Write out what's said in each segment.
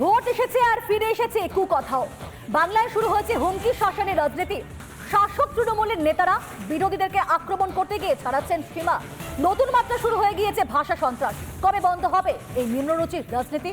Vote এসেছে আর ফিরে এসেছে কুকথাও বাংলায় শুরু হয়েছে হুমকি শাসনের রাজনীতি। শাসক তৃণমূলের নেতারা বিরোধীদেরকে আক্রমণ করতে গিয়ে ছাড়াচ্ছেন সীমা। নতুন মাত্রা শুরু হয়ে গিয়েছে ভাষা সন্ত্রাস। কবে বন্ধ হবে এই নিম্নরুচির রাজনীতি?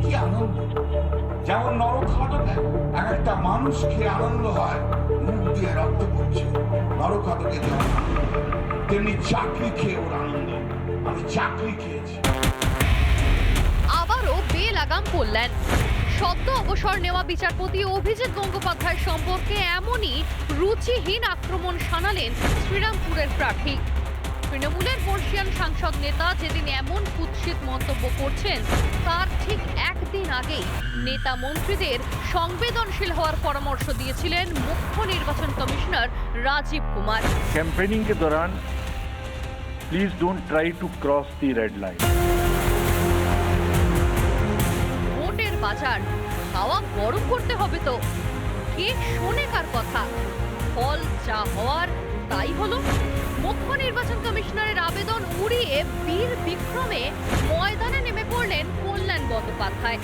কি যেমন নরখাদকে এক একটা মানুষ খেয়ে আনন্দ হয় মুখ দিয়ে রক্ত পড়ছে। হয়, তেমনি চাকরি খেয়ে ওর আনন্দ। আমি চাকরি খেয়েছি। আবারও বেলাগাম পড়লেন সদ্য অবসর নেওয়া বিচারপতি অভিজিৎ গঙ্গোপাধ্যায় সম্পর্কে এমনই রুচিহীন আক্রমণ শানালেন শ্রীরামপুরের প্রার্থী। তৃণমূলের বর্ষিয়ান সাংসদ নেতা যেদিন এমন কুৎসিত মন্তব্য করছেন তার ঠিক একদিন আগেই নেতা মন্ত্রীদের সংবেদনশীল হওয়ার পরামর্শ দিয়েছিলেন মুখ্য নির্বাচন কমিশনার রাজীব কুমার। ক্যাম্পেনিং কে দৌরান Please don't try to cross the red line. ভোটের বাজার হাওয়া গরম করতে হবে তো। কে শোনে কার কথা? ফল যা হওয়ার তাই হলো। মুখ্য নির্বাচন কমিশনারের আবেদন উড়িয়ে বীর বিক্রমে ময়দানে নেমে পড়লেন কল্যাণ বন্দ্যোপাধ্যায়।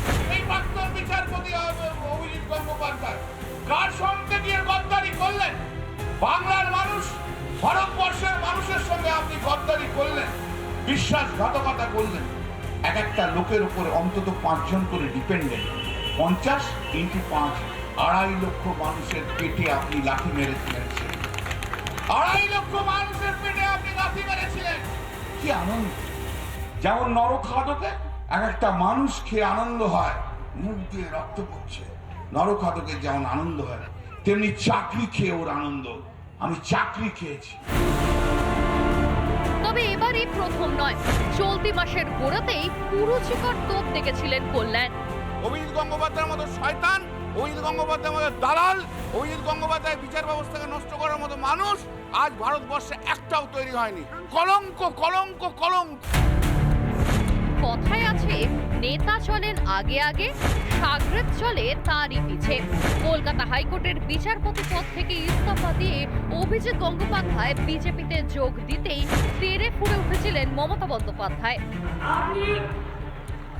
কার সঙ্গে গদ্দারি করলেন বাংলার মানুষ ভারতবর্ষের মানুষের সঙ্গে আপনি গদ্দারি করলেন, বিশ্বাসঘাতকতা করলেন। এক একটা লোকের উপর অন্তত পাঁচজন করে ডিপেন্ডেন্ট পঞ্চাশ ইন্টু পাঁচ, আড়াই লক্ষ মানুষের পেটে আপনি লাঠি মেরেছিলেন। আড়াই লক্ষ মানুষের পেটে আপনি লাঠি মেরেছিলেন। কি আনন্দ। যেমন নরখাদকে এক একটা মানুষ খেয়ে আনন্দ হয়, মুখ দিয়ে রক্ত পড়ছে। নরখাদকের যেমন আনন্দ হয়, তেমনি চাকরি খেয়ে ওর আনন্দ। আমি চাকরি খেয়েছি। তবে এবারই প্রথম নয়। চলতি মাসের গোড়াতেই কুরুচিকর তোপ দেখেছিলেন কল্যাণ। অভিজিৎ গঙ্গোপাধ্যায়ের মতো শয়তান অভিজিৎ গঙ্গোপাধ্যায়ের মতো দালাল অভিজিৎ গঙ্গোপাধ্যায় বিচার ব্যবস্থাকে নষ্ট করার মতো মানুষ আজ ভারতবর্ষে একটাও তৈরি হয়নি। কলঙ্ক কলঙ্ক কলঙ্ক। নেতা চলেন আগে আগে সাগরেদ চলে তারই পিছে। কলকাতা হাইকোর্টের বিচারপতি পদ থেকে ইস্তফা দিয়ে অভিজিৎ গঙ্গোপাধ্যায় বিজেপিতে যোগ দিতেই তেরে ফুড়ে উঠেছিলেন মমতা বন্দ্যোপাধ্যায়।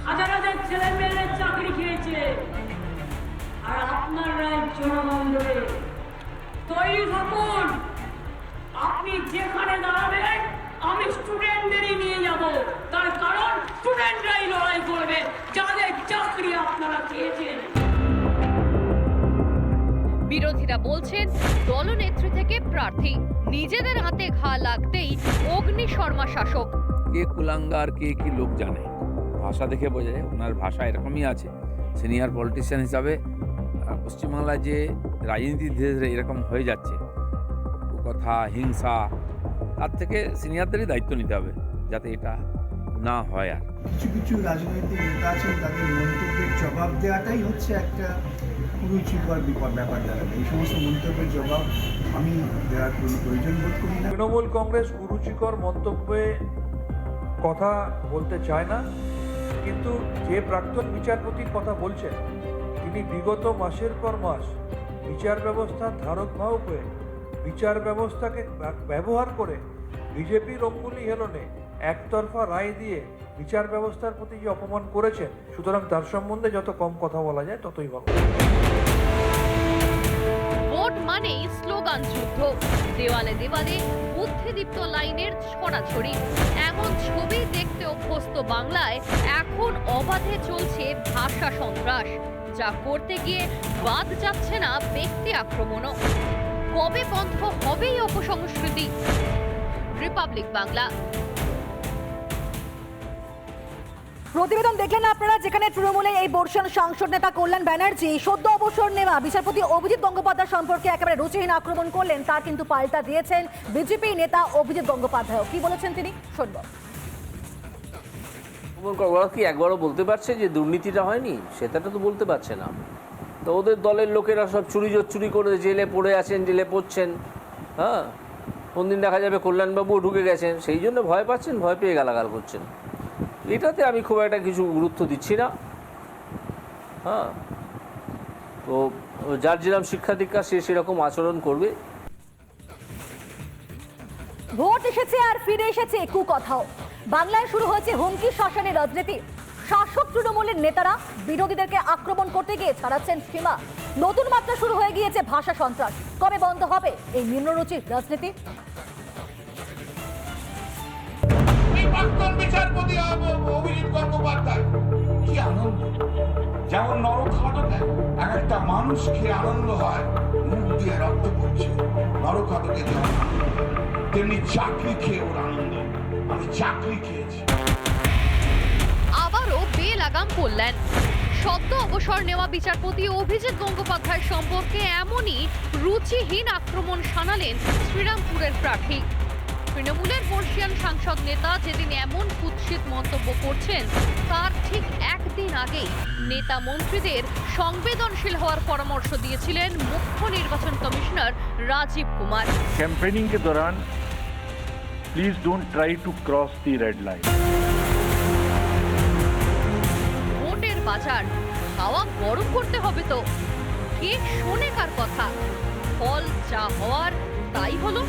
হাজার হাজার ছেলে মেয়েদের চাকরি খেয়েছে, আর আপনার রায় জনমন্ডলে তৈরি থাকুন, আপনি যেখানে দাঁড়াবেন আমি স্টুডেন্টদেরই নিয়ে যাব। তার কারণ স্টুডেন্টরাই লড়াই করবে। যাদের চাকরি আপনারা বিরোধীরা বলছেন দলনেত্রী থেকে প্রার্থী। নিজেদের হাতে ঘা লাগতেই অগ্নি শর্মা শাসক। কে কুলাঙ্গার কে কি লোক জানে? ভাষা দেখে বোঝা যায় ওনার ভাষা এরকমই আছে। সিনিয়র পলিটিশিয়ান হিসাবে পশ্চিমবাংলায় যে রাজনীতি ধীরে ধীরে এরকম হয়ে যাচ্ছে। কথা হিংসা তার থেকে সিনিয়রদেরই দায়িত্ব নিতে হবে যাতে এটা না হয় আর। কিছু কিছু রাজনৈতিক নেতা আছেন তাদের মন্তব্যের জবাব দেওয়াটাই হচ্ছে একটা কুরুচিকর বিপদ ব্যাপার দাঁড়াবে। এই সমস্ত মন্তব্যের জবাব আমি দেওয়ার কোনো প্রয়োজন বোধ করি না। তৃণমূল কংগ্রেস কুরুচিকর মন্তব্যে কথা বলতে চায় না কিন্তু যে প্রাক্তন বিচারপতির কথা বলছেন তিনি বিগত মাসের পর মাস বিচার ব্যবস্থার ধারক বাহক হয়ে বিচার ব্যবস্থাকে ব্যবহার করে বিজেপির অঙ্গুলি হেলনে একতরফা রায় দিয়ে বিচার ব্যবস্থার প্রতি যে অপমান করেছেন, সুতরাং তার সম্বন্ধে যত কম কথা বলা যায়, ততই ভালো। ভোট মানেই স্লোগান যুদ্ধ। দেওয়ালে দেওয়ালে বুদ্ধিদীপ্ত লাইনের ছড়াছড়ি। এমন ছবি দেখতে অভ্যস্ত বাংলায় এখন অবাধে চলছে ভাষা সন্ত্রাস। যা করতে গিয়ে বাদ যাচ্ছে না ব্যক্তি আক্রমণও। কবে বন্ধ হবে এই অপসংস্কৃতি? রিপাবলিক বাংলা প্রতিবেদন দেখলেন আপনারা যেখানে তৃণমূলের এই বর্ষণ সাংসদ নেতা কল্যাণ ব্যানার্জি সদ্য অবসর নেওয়া বিচারপতি অভিজিৎ গঙ্গোপাধ্যায় সম্পর্কে একেবারে রুচিহীন আক্রমণ করলেন তার কিন্তু পাল্টা দিয়েছেন বিজেপি নেতা অভিজিৎ গঙ্গোপাধ্যায় কি বলেছেন তিনি? শুনব। ওরা কি একবারও বলতে পারছে যে দুর্নীতিটা হয়নি? সেটা তো বলতে পারছে না। তো ওদের দলের লোকেরা সব চুরি চুরি করে জেলে পড়ে আছেন জেলে পড়ছেন হ্যাঁ? কোন দিন দেখা যাবে কল্যাণবাবুও ঢুকে গেছেন, সেই জন্য ভয় পাচ্ছেন, ভয় পেয়ে গালাগাল করছেন। এটাতে আমি খুব একটা কিছু গুরুত্ব দিচ্ছি না। হ্যাঁ। তো, যার যেরকম শিক্ষা দীক্ষা, সে সেরকম আচরণ করবে। ভোট এসেছে আর ফিরে এসেছে কুকথাও বাংলায় শুরু হয়েছে হুমকি শ্মশানের রাজনীতি। শাসক তৃণমূলের নেতারা বিরোধীদেরকে আক্রমণ করতে গিয়ে ছাড়াচ্ছেন সীমা। নতুন মাত্রা শুরু হয়ে গিয়েছে ভাষা সন্ত্রাস। কবে বন্ধ হবে এই নিম্নরুচির রাজনীতি? এক একটা মানুষ আনন্দ হয়, মুখ দিয়ে রক্ত পড়ছে। তেমনি চাকরি খেয়ে ওর আনন্দ। আমি চাকরি খেয়েছি। বেলাগাম করলেন সদ্য অবসর নেওয়া বিচারপতি অভিজিৎ গঙ্গোপাধ্যায় সম্পর্কে এমনই রুচিহীন আক্রমণ শানালেন শ্রীরামপুরের প্রার্থী তৃণমূলের বর্ষিয়ান সাংসদ নেতা যেদিন এমন কুৎসিত মন্তব্য করছেন তার ঠিক একদিন আগেই নেতা মন্ত্রীদের সংবেদনশীল হওয়ার পরামর্শ দিয়েছিলেন মুখ্য নির্বাচন কমিশনার রাজীব কুমার कैंपेनिंग के दौरान please don't try to cross the red line বাজার। হাওয়া গরম করতে হবে তো। কে শোনে কার কথা? ফল যা হওয়ার, তাই হলো।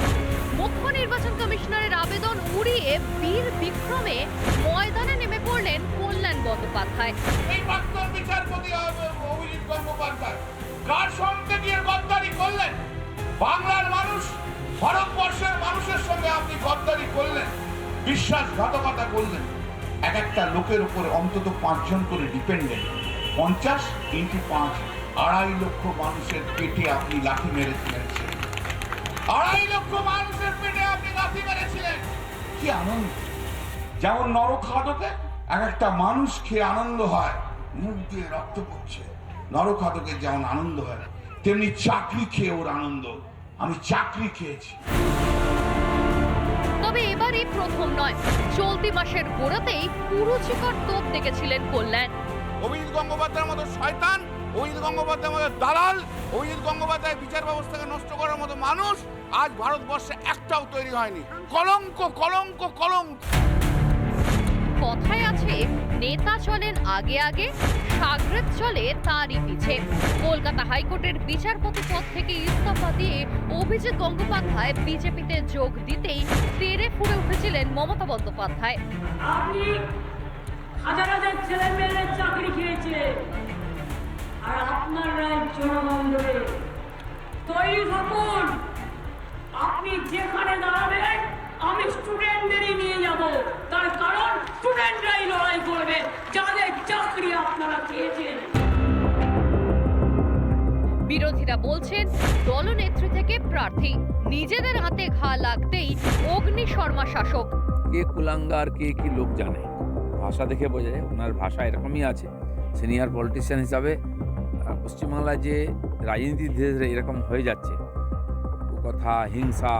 মুখ্য নির্বাচন কমিশনারের আবেদন উড়িয়ে বীর বিক্রমে ময়দানে নেমে পড়লেন কল্যাণ বন্দ্যোপাধ্যায়। কার সঙ্গে গিয়ে গদ্দারি করলেন। বাংলার মানুষ, ভারতবর্ষের মানুষের সঙ্গে আপনি গদ্দারি করলেন। বিশ্বাসঘাতকতা করলেন। এক একটা লোকের উপর অন্তত পাঁচজন করে ডিপেন্ডেন্ট পঞ্চাশ ইন্টু পাঁচ, আড়াই লক্ষ মানুষের পেটে আপনি লাঠি মেরেছিলেন। সেদিন। আড়াই লক্ষ মানুষের পেটে আপনি লাঠি মেরেছিলেন। কি আনন্দ। যেমন নরখাদকে এক একটা মানুষ খেয়ে আনন্দ হয়, মুখ দিয়ে রক্ত পড়ছে। নরখাদকের যেমন আনন্দ হয়, তেমনি চাকরি খেয়ে ওর আনন্দ। আমি চাকরি খেয়েছি। তবে এবারই প্রথম নয়। চলতি মাসের গোড়াতেই কুরুচিকর তোপ দেখেছিলেন কল্যাণ। অভিজিৎ গঙ্গোপাধ্যায়ের মতো শয়তান অভিজিৎ গঙ্গোপাধ্যায়ের মতো দালাল অভিজিৎ গঙ্গোপাধ্যায় বিচার ব্যবস্থাকে নষ্ট করার মতো মানুষ আজ ভারতবর্ষে একটাও তৈরি হয়নি। কলঙ্ক কলঙ্ক কলঙ্ক। কথায় আছে নেতা চলেন আগে আগে সাগরেদ চলে তারই পিছে। কলকাতা হাইকোর্টের বিচারপতি পদ থেকে ইস্তফা দিয়ে অভিজিৎ গঙ্গোপাধ্যায় বিজেপিতে যোগ দিতেই তেরে ফুড়ে উঠেছিলেন মমতা বন্দ্যোপাধ্যায়। হাজার হাজার ছেলে চাকরি খেয়েছে আর আপনার রায় তৈরি থাকুন, আপনি যেখানে দাঁড়াবেন আমি স্টুডেন্টদেরই নিয়ে যাব। তার কারণ স্টুডেন্টরাই লড়াই করবে। যাদের চাকরি আপনারা খেয়েছেন বিরোধীরা বলছেন দলনেত্রী থেকে প্রার্থী। নিজেদের হাতে ঘা লাগতেই অগ্নি শর্মা শাসক। কে কুলাঙ্গার কে কি লোক জানে? ভাষা দেখে বোঝা যায় ওনার ভাষা এরকমই আছে। সিনিয়র পলিটিশিয়ান হিসাবে পশ্চিমবাংলায় যে রাজনীতি ধীরে ধীরে এরকম হয়ে যাচ্ছে। কথা হিংসা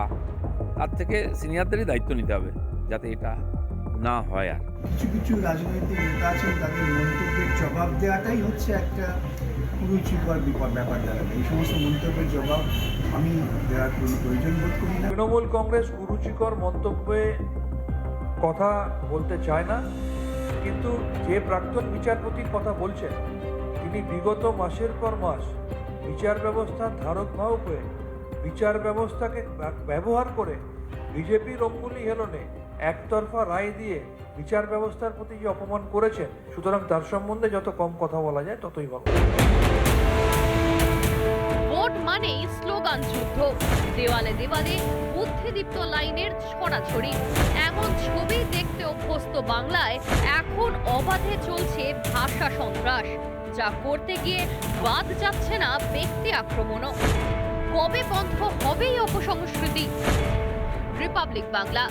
তার থেকে সিনিয়রদেরই দায়িত্ব নিতে হবে যাতে এটা না হয় আর। কিছু কিছু রাজনৈতিক নেতা আছেন তাদের মন্তব্যের জবাব দেওয়াটাই হচ্ছে একটা কুরুচিকর বিপদ ব্যাপার দাঁড়াবে। এই সমস্ত মন্তব্যের জবাব আমি দেওয়ার কোনো প্রয়োজন বোধ করি না। তৃণমূল কংগ্রেস কুরুচিকর মন্তব্যে কথা বলতে চায় না কিন্তু যে প্রাক্তন বিচারপতির কথা বলছেন তিনি বিগত মাসের পর মাস বিচার ব্যবস্থার ধারক বাহক হয়ে বিচার ব্যবস্থাকে ব্য- ব্যবহার করে বিজেপির অঙ্গুলি হেলনে একতরফা রায় দিয়ে বিচার ব্যবস্থার প্রতি যে অপমান করেছেন, সুতরাং তার সম্বন্ধে যত কম কথা বলা যায় ততই ভালো। ভোট মানেই স্লোগান যুদ্ধ। দেওয়ালে দেওয়ালে বুদ্ধিদীপ্ত লাইনের ছড়াছড়ি। এমন ছবি দেখতে অভ্যস্ত বাংলায় এখন অবাধে চলছে ভাষা সন্ত্রাস। যা করতে গিয়ে বাদ যাচ্ছে না ব্যক্তি আক্রমণও। কবে বন্ধ হবে এই অপসংস্কৃতি? রিপাবলিক বাংলা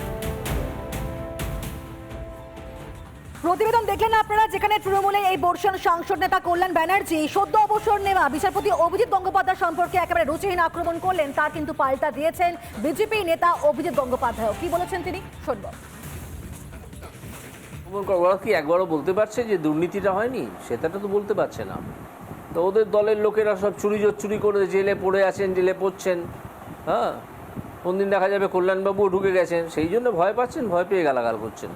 প্রতিবেদন দেখলেন আপনারা যেখানে তৃণমূলে এই বর্ষণ সাংসদ নেতা কল্যাণ ব্যানার্জি সদ্য অবসর নেওয়া বিচারপতি অভিজিৎ গঙ্গোপাধ্যায় সম্পর্কে একেবারে রুচিহীন আক্রমণ করলেন তার কিন্তু পাল্টা দিয়েছেন বিজেপি নেতা অভিজিৎ গঙ্গোপাধ্যায় কি বলেছেন তিনি? শুনব। কংগ্রেস কি একবারও বলতে পারছে যে দুর্নীতিটা হয়নি? সেটা তো বলতে পারছে না। তো ওদের দলের লোকেরা সব চুরি চুরি করে জেলে পড়ে আছেন, জেলে পড়ছেন। হ্যাঁ? কোন দিন দেখা যাবে কল্যাণবাবুও ঢুকে গেছেন। সেই জন্য ভয় পাচ্ছেন, ভয় পেয়ে গালাগাল করছেন।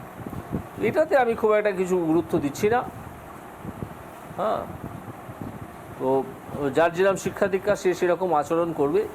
এটাতে আমি খুব একটা কিছু গুরুত্ব দিচ্ছি না। হ্যাঁ? তো যার যেরকম শিক্ষা দীক্ষা সে সেরকম আচরণ করবে।